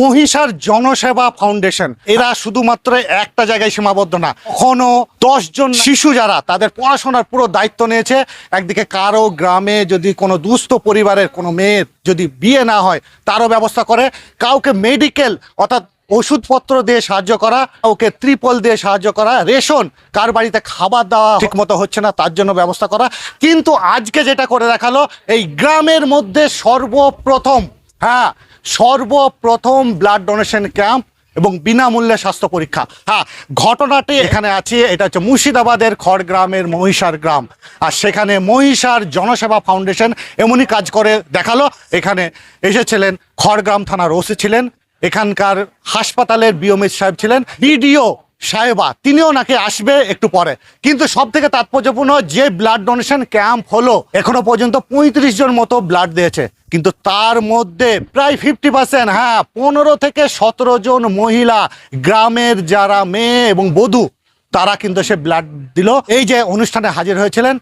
Mohishar জনসেবা foundation. এরা শুধুমাত্র একটা জায়গায় সীমাবদ্ধ না কখনো দশ জন শিশু যারা তাদের পড়াশোনার পুরো দায়িত্ব নিয়েছে। একদিকে কারও গ্রামে যদি কোনো দুস্থ পরিবারের কোনো মেয়ের যদি বিয়ে না হয়, তারও ব্যবস্থা করে। কাউকে মেডিকেল অর্থাৎ ওষুধপত্র দিয়ে সাহায্য করা ওকে ত্রিপল দিয়ে সাহায্য করা, রেশন, কার বাড়িতে খাবার দেওয়া ঠিকমতো হচ্ছে না, তার জন্য ব্যবস্থা করা। কিন্তু আজকে যেটা করে দেখাল, এই গ্রামের মধ্যে সর্বপ্রথম হ্যাঁ সর্বপ্রথম ব্লাড ডোনেশন ক্যাম্প এবং বিনামূল্যে স্বাস্থ্য পরীক্ষা। হ্যাঁ ঘটনাটি এখানে আছে, এটা হচ্ছে মুর্শিদাবাদের খড়গ্রামের মহিষার গ্রাম। আর সেখানে মহিষার জনসেবা ফাউন্ডেশন এমনই কাজ করে দেখাল। এখানে এসেছিলেন, খড়গ্রাম থানার ওসি ছিলেন, এখানকার হাসপাতালের বিওমিত সাহেব ছিলেন, বিডিও সাহেবা, তিনিও নাকি আসবে একটু পরে। কিন্তু সব থেকে তাৎপর্যপূর্ণ যে ব্লাড ডোনেশন ক্যাম্প হলো, এখনও পর্যন্ত পঁয়ত্রিশ জন মতো ব্লাড দিয়েছে। কিন্তু তার মধ্যে প্রায় ফিফটি পার্সেন্ট হ্যাঁ পনেরো থেকে সতেরো জন মহিলা, গ্রামের যারা মেয়ে এবং বধূ, তারা কিন্তু সে ব্লাড দিল। এই যে অনুষ্ঠানে হাজির হয়েছিলেন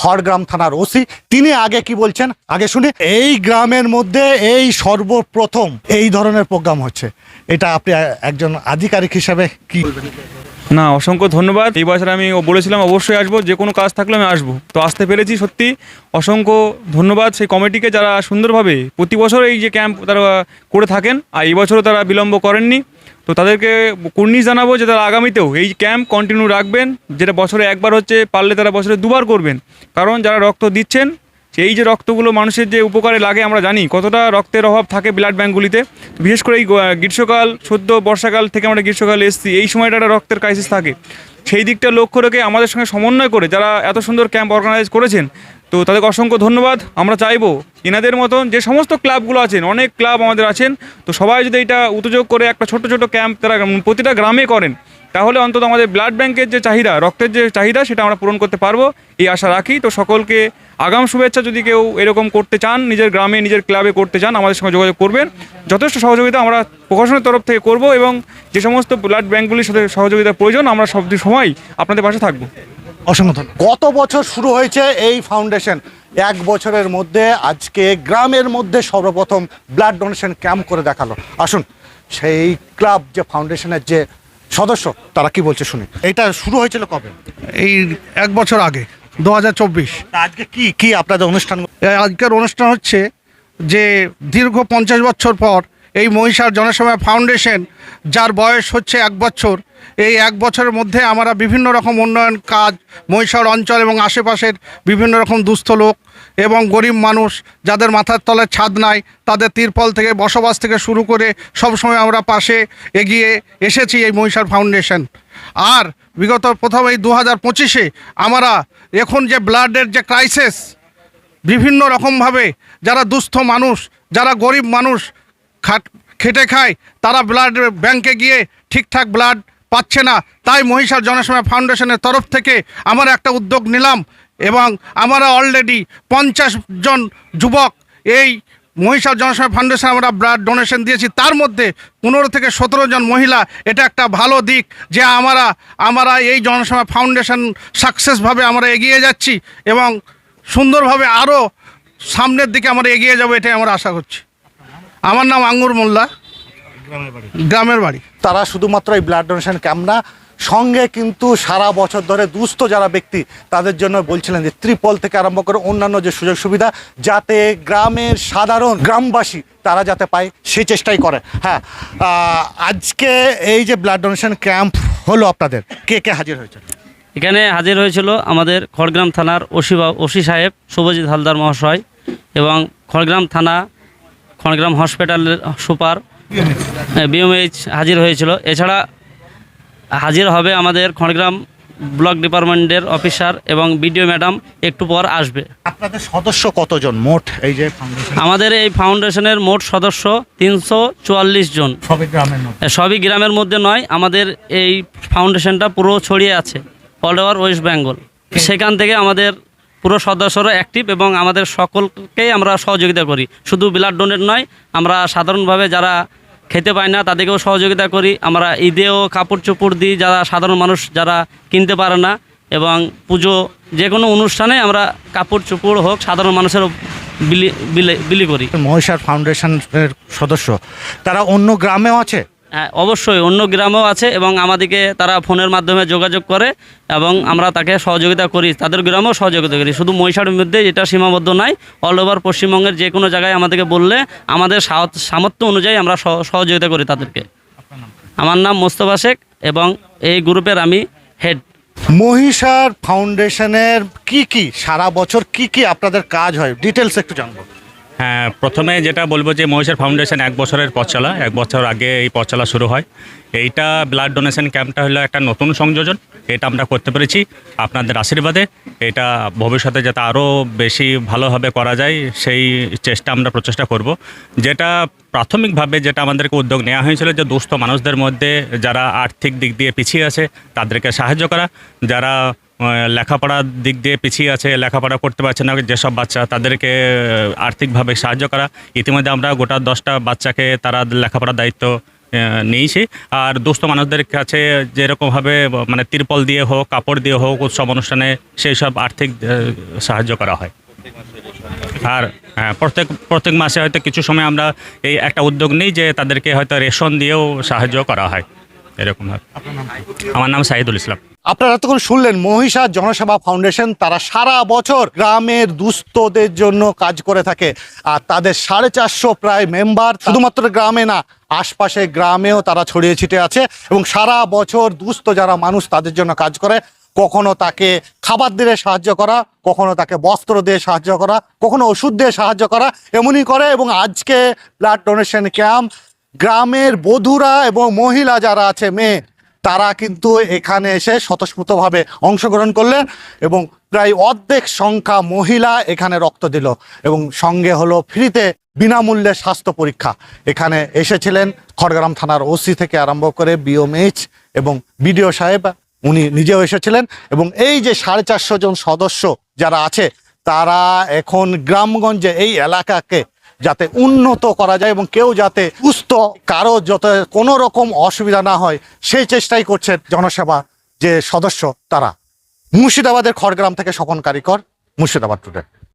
খড়গ্রাম থানার ওসি। তিনি আগে কি বলছেন? আগে শুনে, এই গ্রামের মধ্যে এই সর্বপ্রথম এই ধরনের প্রোগ্রাম হচ্ছে। এটা আপনি একজন আধিকারিক হিসাবে কি না, অসংখ্য ধন্যবাদ। এই বছর আমি বলেছিলাম, অবশ্যই আসব, যে কোনো কাজ থাকলে আমি আসব। তো আসতে পেরেছি, সত্যি। অসংখ্য ধন্যবাদ সেই কমিটিকে যারা সুন্দরভাবে প্রতি বছর এই যে ক্যাম্প তারা করে থাকেন, আর এই বছরও তারা বিলম্ব করেননি। তো তাদেরকে কুর্নিশ জানাব যে তারা আগামীতেও এই ক্যাম্প কন্টিনিউ রাখবেন, যেটা বছরে একবার হচ্ছে, পারলে তারা বছরে দুবার করবেন। কারণ যারা রক্ত দিচ্ছেন এই যে রক্তগুলো মানুষের যে উপকারে লাগে আমরা জানি, কতটা রক্তের অভাব থাকে ব্লাড ব্যাঙ্কগুলিতে বিশেষ করে এই গ্রীষ্মকাল, সদ্য বর্ষাকাল থেকে আমরা গ্রীষ্মকালে এসেছি, এই সময়টা একটা রক্তের ক্রাইসিস থাকে। সেই দিকটা লক্ষ্য রেখে আমাদের সঙ্গে সমন্বয় করে যারা এত সুন্দর ক্যাম্প অর্গানাইজ করেছেন, তো তাদেরকে অসংখ্য ধন্যবাদ। আমরা চাইব এনাদের মতন যে সমস্ত ক্লাবগুলো আছেন, অনেক ক্লাব আমাদের আছেন, তো সবাই যদি এটা উদ্যোগ করে একটা ছোট ছোট ক্যাম্প তারা প্রতিটা গ্রামে করেন তাহলে অন্তত আমাদের ব্লাড ব্যাংকের যে চাহিদা, রক্তের যে চাহিদা, সেটা আমরা পূরণ করতে পারব। এই আশা রাখি। তো সকলকে আগাম শুভেচ্ছা। যদি কেউ এরকম করতে চান, নিজের গ্রামে, নিজের ক্লাবে করতে চান, আমাদের সঙ্গে যোগাযোগ করবেন। যথেষ্ট সহযোগিতা আমরা প্রশাসনের তরফ থেকে করব এবং যে সমস্ত ব্লাড ব্যাংকগুলির সাথে সহযোগিতার প্রয়োজন, আমরা সব সময় আপনাদের পাশে থাকব। অসংখ্য গত বছর শুরু হয়েছে এই ফাউন্ডেশন এক বছরের মধ্যে আজকে গ্রামের মধ্যে সর্বপ্রথম ব্লাড ডোনেশন ক্যাম্প করে দেখাল। আসুন, সেই ক্লাব যে ফাউন্ডেশনের যে সদস্য তারা কি বলছে শুনে? এটা শুরু হয়েছিল কবে? এই এক বছর আগে দু হাজার চব্বিশ। আজকে কি কি আপনাদের অনুষ্ঠান? আজকের অনুষ্ঠান হচ্ছে যে দীর্ঘ পঞ্চাশ বছর পর এই মহিষার জনসেবা ফাউন্ডেশন, যার বয়স হচ্ছে এক বছর, এই এক বছরের মধ্যে আমরা বিভিন্ন রকম উন্নয়ন কাজ, মহিষার অঞ্চল এবং আশেপাশের বিভিন্ন রকম দুস্থ লোক এবং গরিব মানুষ, যাদের মাথার তলায় ছাদ নাই, তাদের তিরপল থেকে, বসবাস থেকে শুরু করে সবসময় আমরা পাশে এগিয়ে এসেছি এই মহিষার ফাউন্ডেশন। আর বিগত প্রথম এই দু হাজার পঁচিশে আমরা এখন যে ব্লাডের যে ক্রাইসিস বিভিন্ন রকমভাবে যারা দুস্থ মানুষ, যারা গরিব মানুষ খাট খেটে খায়, তারা ব্লাড ব্যাংকে গিয়ে ঠিকঠাক ব্লাড পাচ্ছে না। তাই মহিষার জনসেবা ফাউন্ডেশনের তরফ থেকে আমরা একটা উদ্যোগ নিলাম এবং আমরা অলরেডি পঞ্চাশ জন যুবক এই মহিষার জনসেবা ফাউন্ডেশন আমরা ব্লাড ডোনেশন দিয়েছি। তার মধ্যে পনেরো থেকে সতেরো জন মহিলা, এটা একটা ভালো দিক যে আমরা আমরা এই জনসেবা ফাউন্ডেশন সাকসেসভাবে আমরা এগিয়ে যাচ্ছি এবং সুন্দরভাবে আরও সামনের দিকে আমরা এগিয়ে যাব, এটাই আমরা আশা করছি। আমার নাম আঙ্গুর মোল্লা। গ্রামের বাড়ি। তারা শুধুমাত্র এই ব্লাড ডোনেশন ক্যাম্প না সঙ্গে কিন্তু সারা বছর ধরে দুস্থ যারা ব্যক্তি তাদের জন্য বলছিলেন যে ত্রিপল থেকে আরম্ভ করে অন্যান্য যে সুযোগ সুবিধা যাতে গ্রামের সাধারণ গ্রামবাসী তারা যাতে পায় সেই চেষ্টাই করে। হ্যাঁ আজকে এই যে ব্লাড ডোনেশন ক্যাম্প হলো আপনাদের কে কে হাজির হয়েছে? এখানে হাজির হয়েছিল আমাদের খড়গ্রাম থানার ওসি বা- ওসি সাহেব শুভজিৎ হালদার মহাশয় এবং খড়গ্রাম থানা খড়গ্রাম হসপিটালের সুপার বিএমএইচ হাজির হয়েছিল। এছাড়া হাজির হবে আমাদের খড়গ্রাম ব্লক ডিপার্টমেন্টের অফিসার এবং বিডিও ম্যাডাম একটু পর আসবে। আপনাদের সদস্য কতজন মোট এই যে আমাদের এই ফাউন্ডেশনের মোট সদস্য তিনশো চুয়াল্লিশ জন। সবই গ্রামের সবই গ্রামের মধ্যে নয় আমাদের এই ফাউন্ডেশনটা পুরো ছড়িয়ে আছে অল ওভার ওয়েস্ট বেঙ্গল। সেখান থেকে আমাদের পুরো সদস্যরা অ্যাক্টিভ এবং আমাদের সকলকেই আমরা সহযোগিতা করি। শুধু ব্লাড ডোনেট নয়, আমরা সাধারণভাবে যারা খেতে পায় না তাদেরকেও সহযোগিতা করি। আমরা ঈদেও কাপড় চোপড় দিই, যারা সাধারণ মানুষ, যারা কিনতে পারে না। এবং পুজো যে কোনো অনুষ্ঠানে আমরা কাপড় চোপড় হোক সাধারণ মানুষের বিলি বিলি বিলি করি। মহিষার ফাউন্ডেশনের সদস্য, তারা অন্য গ্রামেও আছে? হ্যাঁ অবশ্যই অন্য গ্রামেও আছে এবং আমাদেরকে তারা ফোনের মাধ্যমে যোগাযোগ করে এবং আমরা তাকে সহযোগিতা করি। তাদের গ্রামেও সহযোগিতা করি। শুধু মহিষার মধ্যে এটা সীমাবদ্ধ নয় অল ওভার পশ্চিমবঙ্গের যে কোনো জায়গায় আমাদেরকে বললে আমাদের সামর্থ্য অনুযায়ী আমরা সহ- সহযোগিতা করি তাদেরকে। আমার নাম মোস্তফা শেখ এবং এই গ্রুপের আমি হেড মহিষার ফাউন্ডেশনের কি কি, সারা বছর কি কি আপনাদের কাজ হয়? ডিটেলস একটু জানব। হ্যাঁ প্রথমে যেটা বলব যে মহিষের ফাউন্ডেশন এক বছরের পথ চলা এক বছর আগে এই পথ চলা শুরু হয়। এইটা ব্লাড ডোনেশন ক্যাম্পটা হলো একটা নতুন সংযোজন, এটা আমরা করতে পেরেছি আপনাদের আশীর্বাদে। এটা ভবিষ্যতে যাতে আরও বেশি ভালোভাবে করা যায়, সেই চেষ্টা আমরা প্রচেষ্টা করব। যেটা প্রাথমিকভাবে যেটা আমাদেরকে উদ্যোগ নেওয়া হয়েছিল যে দুস্থ মানুষদের মধ্যে যারা আর্থিক দিক দিয়ে পিছিয়ে আছে, তাদেরকে সাহায্য করা। যারা লেখাপড়ার দিক দিয়ে পিছিয়ে আছে লেখাপড়া করতে পারছে না যেসব বাচ্চা তাদেরকে আর্থিকভাবে সাহায্য করা। ইতিমধ্যে আমরা গোটা দশটা বাচ্চাকে তারা লেখাপড়ার দায়িত্ব নিয়েছি। আর দুস্থ মানুষদের কাছে যেরকমভাবে মানে তিরপল দিয়ে হোক কাপড় দিয়ে হোক উৎসব অনুষ্ঠানে সেই সব আর্থিক সাহায্য করা হয়। আর হ্যাঁ, প্রত্যেক প্রত্যেক মাসে হয়তো কিছু সময় আমরা এই একটা উদ্যোগ নিই যে তাদেরকে হয়তো রেশন দিয়েও সাহায্য করা হয়। এরকমভাবে আমার নাম সাহিদুল ইসলাম। আপনারা এতক্ষণ শুনলেন মহিষা জনসেবা ফাউন্ডেশন। তারা সারা বছর গ্রামের দুস্থদের জন্য কাজ করে থাকে। আর তাদের সাড়ে চারশো প্রায় মেম্বার শুধুমাত্র গ্রামে না, আশপাশে গ্রামেও তারা ছড়িয়ে ছিটে আছে। এবং সারা বছর দুস্থ যারা মানুষ তাদের জন্য কাজ করে, কখনো তাকে খাবার দিয়ে সাহায্য করা, কখনো তাকে বস্ত্র দিয়ে সাহায্য করা, কখনো ওষুধ দিয়ে সাহায্য করা, এমনই করে। এবং আজকে ব্লাড ডোনেশন ক্যাম্প গ্রামের বধূরা এবং মহিলা যারা আছে, মেয়ে, তারা কিন্তু এখানে এসে স্বতঃস্ফূর্তভাবে অংশগ্রহণ করলেন এবং প্রায় অর্ধেক সংখ্যা মহিলা এখানে রক্ত দিল এবং সঙ্গে হলো ফ্রিতে বিনামূল্যে স্বাস্থ্য পরীক্ষা। এখানে এসেছিলেন খড়গ্রাম থানার ওসি থেকে আরম্ভ করে বিওমএইচ এবং বিডিও সাহেব, উনি নিজেও এসেছিলেন এবং এই যে সাড়ে চারশো জন সদস্য যারা আছে, তারা এখন গ্রামগঞ্জে এই এলাকাকে যাতে উন্নত করা যায় এবং কেউ যাতে সুস্থ, কারও যত কোনো রকম অসুবিধা না হয়, সেই চেষ্টাই করছে জনসেবা যে সদস্য তারা। মুর্শিদাবাদের খড়গ্রাম থেকে স্বপন কারিকর, মুর্শিদাবাদ টুডে